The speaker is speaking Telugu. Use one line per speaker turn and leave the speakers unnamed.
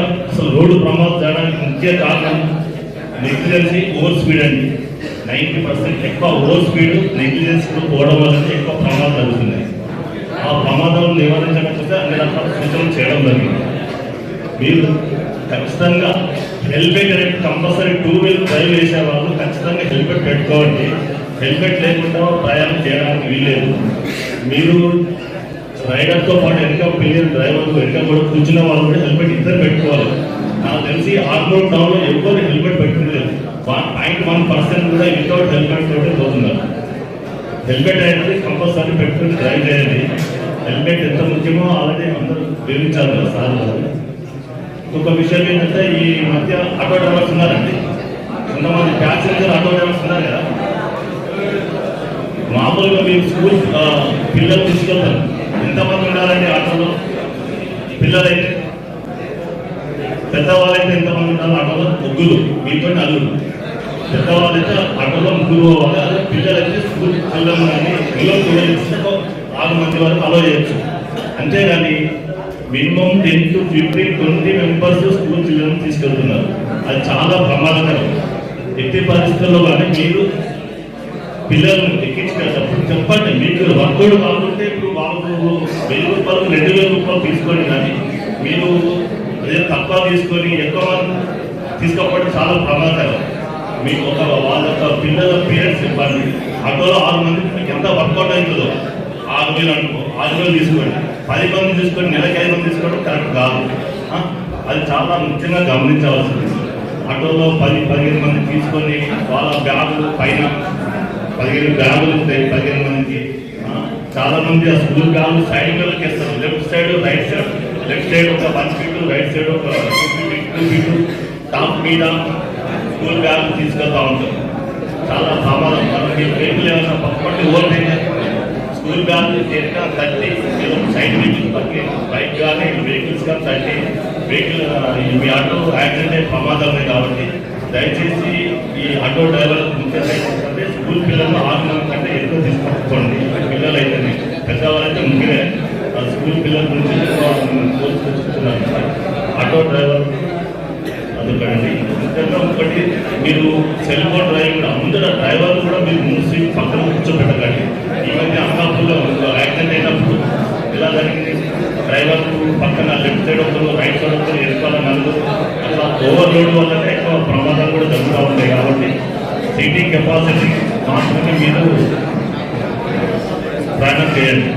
అసలు రోడ్డు ప్రమాదం జరగడానికి ముఖ్య కారణం నెగ్లిజెన్సీ ఓవర్ స్పీడ్ అండి. నైంటీ పర్సెంట్ ఎక్కువ ఓవర్ స్పీడ్ నెగ్లిజెన్స్ పోవడం వల్ల ఎక్కువ ప్రమాదం జరుగుతున్నాయి. ఆ ప్రమాదం నివారించకపోతే అన్ని రకాల సూచనలు చేయడం జరిగింది. మీరు ఖచ్చితంగా హెల్మెట్ అనేది కంపల్సరీ టూ వీలర్ డ్రైవ్ చేసే వాళ్ళు ఖచ్చితంగా హెల్మెట్ పెట్టుకోండి. హెల్మెట్ లేకుండా ప్రయాణం చేయడానికి వీల్లేదు. మీరు రైడర్తో పాటు వెనక పిల్లలు డ్రైవర్ వెనక కూడా కూర్చున్న వాళ్ళు కూడా హెల్మెట్ ఇద్దరు పెట్టుకోవాలి. నాకు తెలిసి ఆర్మోడ్ టౌన్లో ఎవరు హెల్మెట్ పెట్టుకోలేదు. పాయింట్ వన్ పర్సెంట్ కూడా వితౌట్ హెల్మెట్ తోటే పోతున్నారు. హెల్మెట్ అనేది కంపల్సరీ పెట్టుకుని డ్రైవ్ చేయాలి హెల్మెట్ ఎంత ముఖ్యమో ఆల్రెడీ అందరూ వివరించారు కదా సార్. ఒక విషయం ఏంటంటే ఈ మధ్య ఆటో డ్రైవర్స్ ఉన్నారండి. కొంతమంది ప్యాసింజర్ ఆటో డ్రైవర్స్ ఉన్నారు కదా. మామూలుగా మీరు స్కూల్ పిల్లలు తీసుకెళ్తారు. ఎంతమంది ఆటోలో పిల్లలైతే పెద్దవాళ్ళైతే ఎంతమంది ఉండాలి ఆటోలో ముగ్గురు మీతో నలుగురు. పెద్దవాళ్ళైతే ఆటోలో ముగ్గురు పోవాలి పిల్లలైతే స్కూల్ పిల్లలు కానీ పిల్లలు పిల్లలు ఆరు మంది వరకు అలో చేయొచ్చు. అంతేగాని minimum ten to fifteen twenty members school children తీసుకెళ్తున్నారు. అది చాలా ప్రమాదకరం. ఎట్టి పరిస్థితుల్లో కానీ మీరు పిల్లలను ఎక్కించుకెళ్ళినప్పుడు చెప్పండి మీకు వర్కౌట్ కాకుంటే ఇప్పుడు వెయ్యి రూపాయలు రెండు వేల రూపాయలు తీసుకొని కానీ మీరు అదే తక్కువ తీసుకొని ఎక్కువ మంది చాలా ప్రమాదకరం. మీకు ఒక వాళ్ళ యొక్క పిల్లల పేరెంట్స్ ఇవ్వండి. ఆటోలో ఆరు మంది మీకు ఎంత వర్కౌట్ అవుతుందో ఆరు వేలు అనుకో ఆరు వేలు తీసుకోండి. పది మంది తీసుకొని నెలకి ఐదు మంది తీసుకోవడం కరెక్ట్ కాదు. అది చాలా ముఖ్యంగా గమనించవలసింది. ఆటోలో పది పదిహేను మంది తీసుకొని వాళ్ళ బ్యాగులు పైన పదిహేను బ్యాగులు ఉంటాయి పదిహేను మందికి చాలా మంది ఆ స్కూల్ బ్యాగులు సైడ్ పిల్లలకి ఇస్తారు. Left side right side left side ఒక వన్ ఫీట్ రైట్ సైడ్ ఒక టూ ఫీట్ టాప్ మీద స్కూల్ బ్యాగులు తీసుకెళ్తా ఉంటారు. చాలా సమాధానం మనకి వెహికల్ ఏమైనా పక్కపట్టి ఓల్డ్ స్కూల్ బ్యాగులు చేరిన తట్టి సైడ్ వెహికల్స్ పట్టి బైక్ కానీ వెహికల్స్ కానీ తట్టి వెహికల్ మీ ఆటో యాక్సిడెంట్ అయ్యే ప్రమాదాలు కాబట్టి దయచేసి ఈ ఆటో డ్రైవర్ ముఖ్యంగా స్కూల్ పిల్లలు ఆరు మంది కంటే ఎక్కువ తీసుకోండి పిల్లలు అయితే పెద్దవాళ్ళైతే ముగ్గురే ఆ స్కూల్ పిల్లల గురించి కోరుకుంటున్నారు ఆటో డ్రైవర్ అందుకండి ముఖ్యంగా ఒకటి మీరు సెల్ ఫోన్ డ్రైవింగ్ కూడా ముందర డ్రైవర్ కూడా మీరు ముందు సీట్ పక్కన కూర్చోబెట్టకండి. ఈ మధ్య అమలాపూర్లో యాక్సిడెంట్ అయినప్పుడు ఇలా జరిగింది? డ్రైవర్ పక్కన లెఫ్ట్ సైడ్ ఒకరు రైట్ సైడ్ ఒకరు వెనకాల నలుగురు అట్లా ఓవర్లోడ్ వల్లనే ఎక్కువ ప్రమాదాలు కూడా జరుగుతూ ఉంటాయి కాబట్టి సీటింగ్ కెపాసిటీ మాత్రమే మీరు ప్రయాణం చేయండి